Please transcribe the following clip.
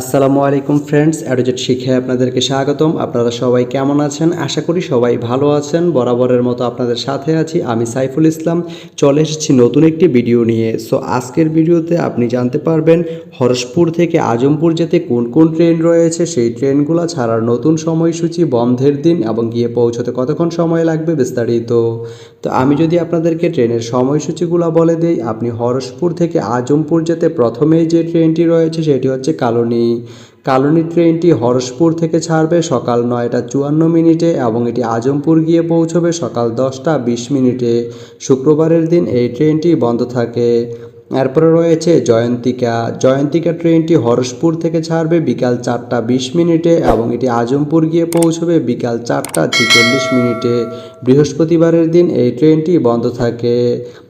আসসালামু আলাইকুম ফ্রেন্ডস, অ্যাডোজেট শিখে আপনাদেরকে স্বাগতম। আপনারা সবাই কেমন আছেন? আশা করি সবাই ভালো আছেন। বরাবরের মতো আপনাদের সাথে আছি আমি সাইফুল ইসলাম। চলে এসেছি নতুন একটি ভিডিও নিয়ে। সো, আজকের ভিডিওতে আপনি জানতে পারবেন হরসপুর থেকে আজমপুর যেতে কোন কোন ট্রেন রয়েছে, সেই ট্রেনগুলো ছাড়ার নতুন সময়সূচি, বন্ধের দিন এবং গিয়ে পৌঁছতে কতক্ষণ সময় লাগবে বিস্তারিত। তো, আমি যদি আপনাদেরকে ট্রেনের সময়সূচিগুলো বলে দিই, আপনি হরসপুর থেকে আজমপুর যেতে প্রথমেই যে ট্রেনটি রয়েছে, সেটি হচ্ছে কালনী। কালনী ট্রেনটি হরসপুর থেকে ছাড়বে সকাল নয়টা চুয়ান্ন মিনিটে এবং এটি আজমপুর গিয়ে পৌঁছবে সকাল দশটা বিশ মিনিটে। শুক্রবারের দিন এই ট্রেনটি বন্ধ থাকে। এরপরে রয়েছে জয়ন্তিকা। জয়ন্তিকা ট্রেনটি হরসপুর থেকে ছাড়বে বিকাল চারটা বিশ মিনিটে এবং এটি আজমপুর গিয়ে পৌঁছবে বিকাল চারটা ছেচল্লিশ মিনিটে। বৃহস্পতিবারের দিন এই ট্রেনটি বন্ধ থাকে।